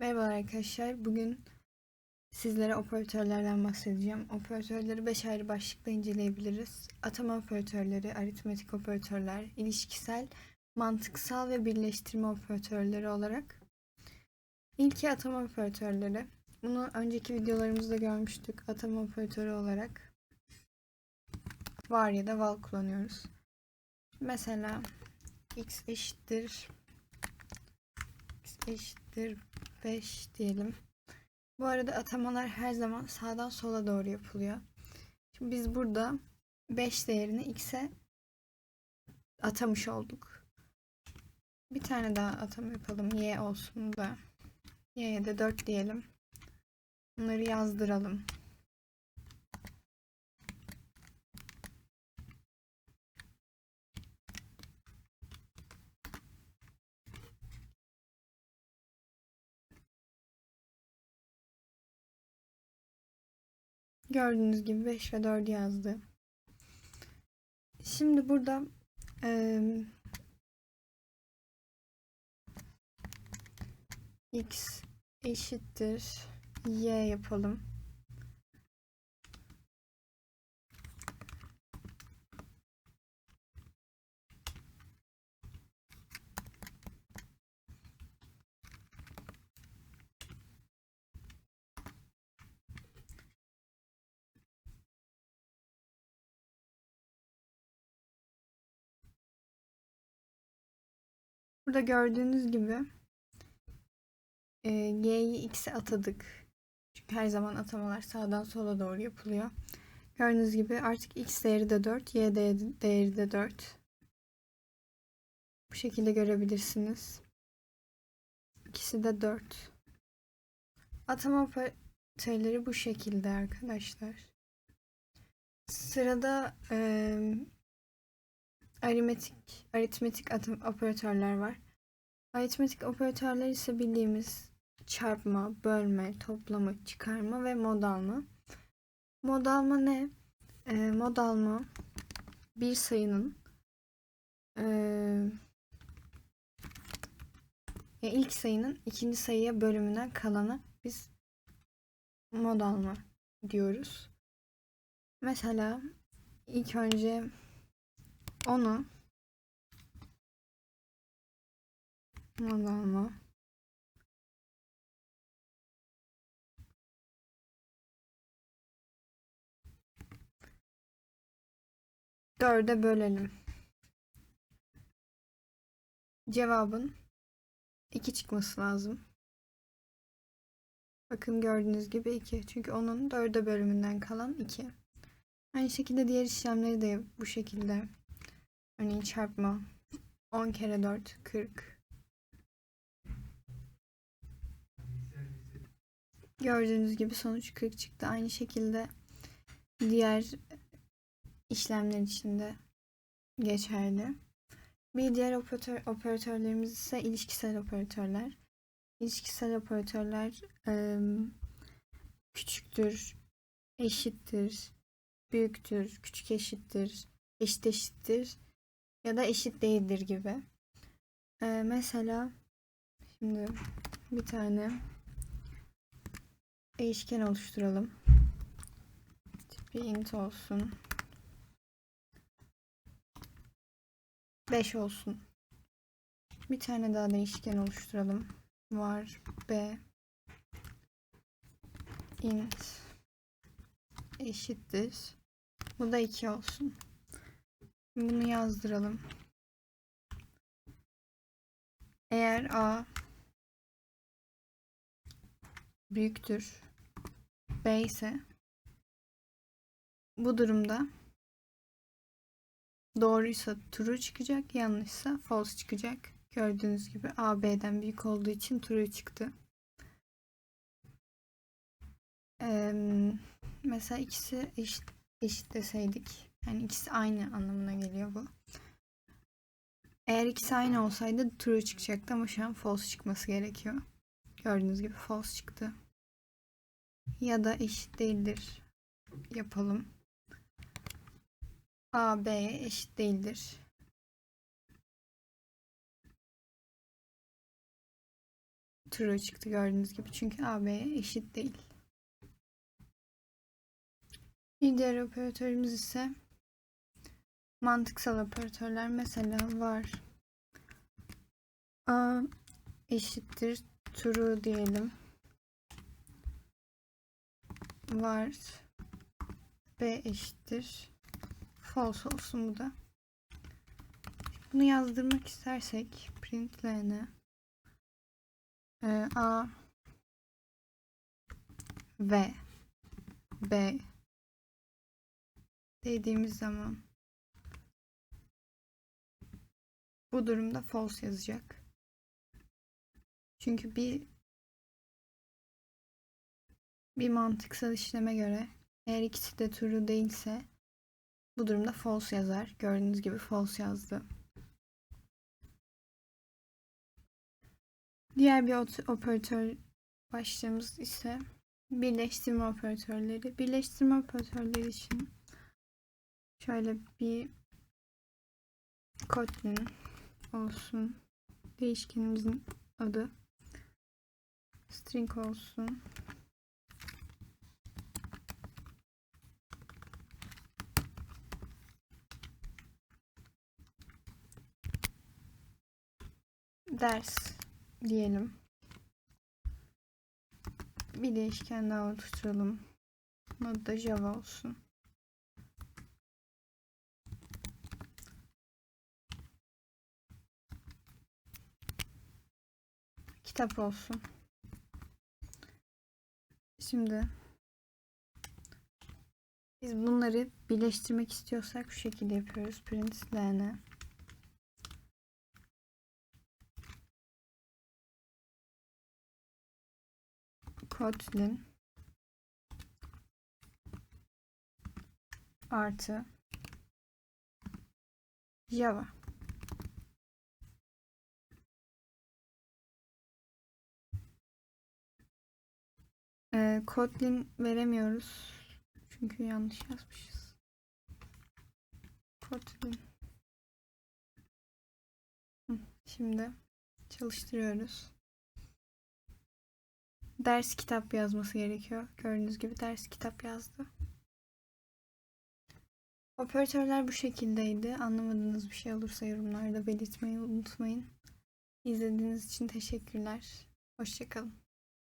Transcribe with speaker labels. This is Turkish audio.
Speaker 1: Merhaba arkadaşlar. Bugün sizlere operatörlerden bahsedeceğim. Operatörleri 5 ayrı başlıkta inceleyebiliriz. Atama operatörleri, aritmetik operatörler, ilişkisel, mantıksal ve birleştirme operatörleri olarak. İlki atama operatörleri. Bunu önceki videolarımızda görmüştük. Atama operatörü olarak var ya da val kullanıyoruz. Mesela x eşittir x eşittir 5 diyelim. Bu arada atamalar her zaman sağdan sola doğru yapılıyor. Şimdi biz burada 5 değerini x'e atamış olduk. Bir tane daha atama yapalım. y olsun da. y'ye de 4 diyelim. Bunları yazdıralım. Gördüğünüz gibi 5 ve 4 yazdı. Şimdi burada e, x eşittir y yapalım. Burada gördüğünüz gibi e, y'yi x'e atadık. Çünkü her zaman atamalar sağdan sola doğru yapılıyor. Gördüğünüz gibi artık x değeri de 4, y değeri de 4. Bu şekilde görebilirsiniz. İkisi de 4. Atama operatörleri bu şekilde arkadaşlar. Sırada e, aritmetik aritmetik atım operatörler var. Aritmetik operatörler ise bildiğimiz çarpma, bölme, toplama, çıkarma ve mod alma. Mod alma ne? E, mod alma bir sayının e, ilk sayının ikinci sayıya bölümünden kalana biz mod alma diyoruz. Mesela ilk önce onu Malama. Dörde bölelim. Cevabın 2 çıkması lazım. Bakın gördüğünüz gibi 2. Çünkü onun dörde bölümünden kalan 2. Aynı şekilde diğer işlemleri de bu şekilde. Örneğin çarpma. 10 kere 4 40. Gördüğünüz gibi sonuç 40 çıktı. Aynı şekilde diğer işlemler için de geçerli. Bir diğer operatör, operatörlerimiz ise ilişkisel operatörler. İlişkisel operatörler küçüktür, eşittir, büyüktür, küçük eşittir, eşit eşittir ya da eşit değildir gibi. Mesela şimdi bir tane değişken oluşturalım. Tipi int olsun. 5 olsun. Bir tane daha değişken oluşturalım. Var b int eşittir. Bu da 2 olsun. Bunu yazdıralım. Eğer a büyüktür B ise bu durumda doğruysa true çıkacak, yanlışsa false çıkacak. Gördüğünüz gibi A B'den büyük olduğu için true çıktı. Ee, mesela ikisi eşit, eşit deseydik. Yani ikisi aynı anlamına geliyor bu. Eğer ikisi aynı olsaydı true çıkacaktı ama şu an false çıkması gerekiyor. Gördüğünüz gibi false çıktı. Ya da eşit değildir yapalım. A B'ye eşit değildir. true çıktı gördüğünüz gibi. Çünkü AB'ye eşit değil. Bir diğer operatörümüz ise mantıksal operatörler. Mesela var. A eşittir true diyelim. Var. B eşittir. False olsun bu da. Bunu yazdırmak istersek println e, A ve B dediğimiz zaman bu durumda false yazacak. Çünkü bir bir mantıksal işleme göre eğer ikisi de true değilse bu durumda false yazar. Gördüğünüz gibi false yazdı. Diğer bir operatör başlığımız ise birleştirme operatörleri. Birleştirme operatörleri için şöyle bir Kotlin olsun. Değişkenimizin adı string olsun. Ders diyelim. Bir değişken daha oluşturalım. Adı da Java olsun. Kitap olsun. Şimdi biz bunları birleştirmek istiyorsak şu şekilde yapıyoruz. Println Kotlin artı Java. Ee, Kotlin veremiyoruz. Çünkü yanlış yazmışız. Kotlin. Şimdi çalıştırıyoruz. Ders kitap yazması gerekiyor. Gördüğünüz gibi ders kitap yazdı. Operatörler bu şekildeydi. Anlamadığınız bir şey olursa yorumlarda belirtmeyi unutmayın. İzlediğiniz için teşekkürler. Hoşçakalın.